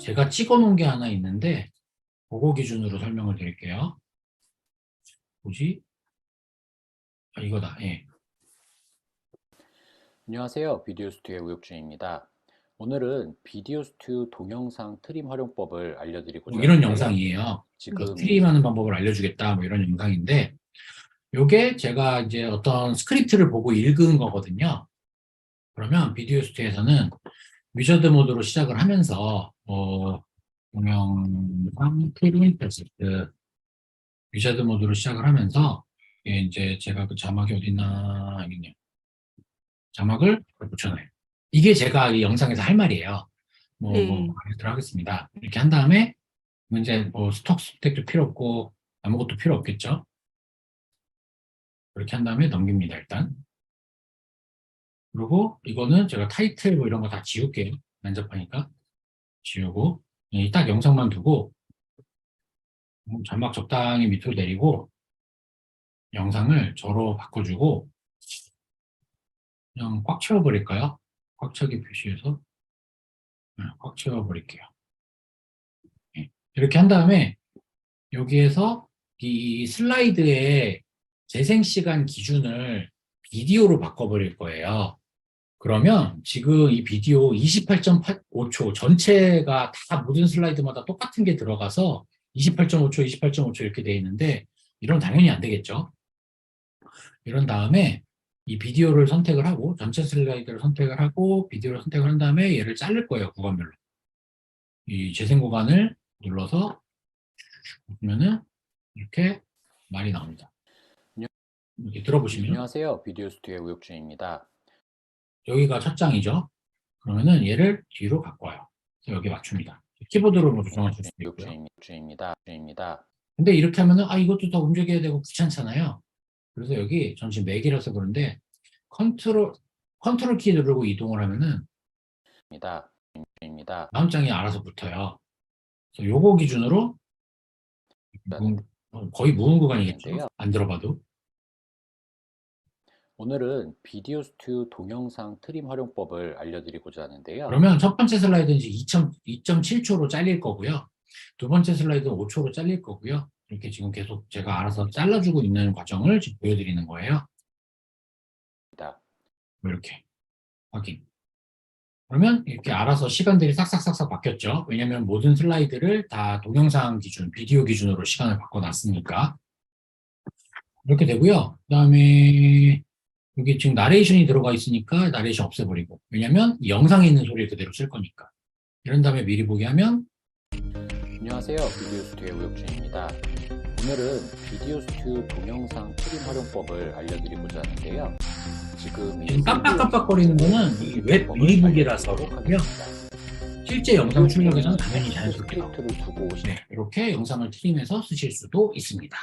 제가 찍어 놓은 게 하나 있는데 그거 기준으로 설명을 드릴게요. 뭐지? 아, 이거다. 예. 안녕하세요. 비디오 스튜디오의 우혁준입니다. 오늘은 비디오 스튜 동영상 트림 활용법을 알려드리고자 뭐 이런. 영상이에요. 지금 그러니까 트림하는 방법을 알려주겠다. 뭐 이런 영상인데 요게 제가 이제 어떤 스크립트를 보고 읽은 거거든요. 그러면 비디오 스튜에서는 위저드 모드로 시작을 하면서 어, 동영상 트림 테스트 위저드 모드로 시작을 하면서 이게 이제 제가 그 자막이 어딨나 있네요. 자막을 붙여놔요. 이게 제가 이 영상에서 할 말이에요. 뭐, 네. 뭐 하겠습니다. 이렇게 한 다음에 이제 뭐 스톡 스택도 필요 없고 아무것도 필요 없겠죠. 그렇게 한 다음에 넘깁니다 일단. 그리고 이거는 제가 타이틀 뭐 이런 거 다 지울게요. 난잡하니까 지우고 예, 딱 영상만 두고 음, 자막 적당히 밑으로 내리고 영상을 저로 바꿔주고 그냥 꽉 채워버릴까요? 꽉 차게 표시해서 네, 꽉 채워버릴게요. 예, 이렇게 한 다음에 여기에서 이 슬라이드의 재생 시간 기준을 비디오로 바꿔버릴 거예요. 그러면 지금 이 비디오 28.5초 전체가 다 모든 슬라이드마다 똑같은 게 들어가서 28.5초, 28.5초 이렇게 돼 있는데 이런 당연히 안 되겠죠. 이런 다음에 이 비디오를 선택을 하고 전체 슬라이드를 선택을 하고 비디오를 선택을 한 다음에 얘를 자를 거예요 구간별로 이 재생 구간을 눌러서 보면은 이렇게 말이 나옵니다 이렇게 들어보시면 안녕하세요. 비디오 스튜디오의 우혁준입니다. 여기가 첫 장이죠 그러면은 얘를 뒤로 갖고 와요 그래서 여기 맞춥니다 키보드로 뭐 조정할 수도 있고요 우혁준입니다. 우혁준입니다. 근데 이렇게 하면은 아 이것도 다 움직여야 되고 귀찮잖아요. 그래서 여기 전 지금 맥이라서 그런데 컨트롤 컨트롤 키 누르고 이동을 하면은 입니다. 입니다. 다음 장이 알아서 붙어요. 그래서 요거 기준으로 무- 어, 거의 무음 구간이겠죠. 안 들어봐도. 오늘은 비디오 스튜 동영상 트림 활용법을 알려드리고자 하는데요. 그러면 첫 번째 슬라이드는 이제 2.7초로 잘릴 거고요. 두 번째 슬라이드는 5초로 잘릴 거고요. 이렇게 지금 계속 제가 알아서 잘라주고 있는 과정을 지금 보여드리는 거예요. 뭐 이렇게 확인. 그러면 이렇게 알아서 시간들이 싹싹싹싹 바뀌었죠. 왜냐하면 모든 슬라이드를 다 동영상 기준, 비디오 기준으로 시간을 바꿔놨으니까. 이렇게 되고요. 그 다음에 여기 지금 나레이션이 들어가 있으니까 나레이션 없애버리고. 왜냐면 이 영상에 있는 소리를 그대로 쓸 거니까. 이런 다음에 미리 보기 하면 안녕하세요. 비디오 스튜디오의 우혁준입니다. 오늘은 비디오 스튜 동영상 트림 활용법을 알려드리고자 하는데요. 지금 이 지금 깜빡깜빡거리는 거는 이 웹 미리 보기라서 그렇고요. 실제 영상 출력에서는 당연히 자연스럽게 두고 네, 이렇게 영상을 트림해서 쓰실 수도 있습니다.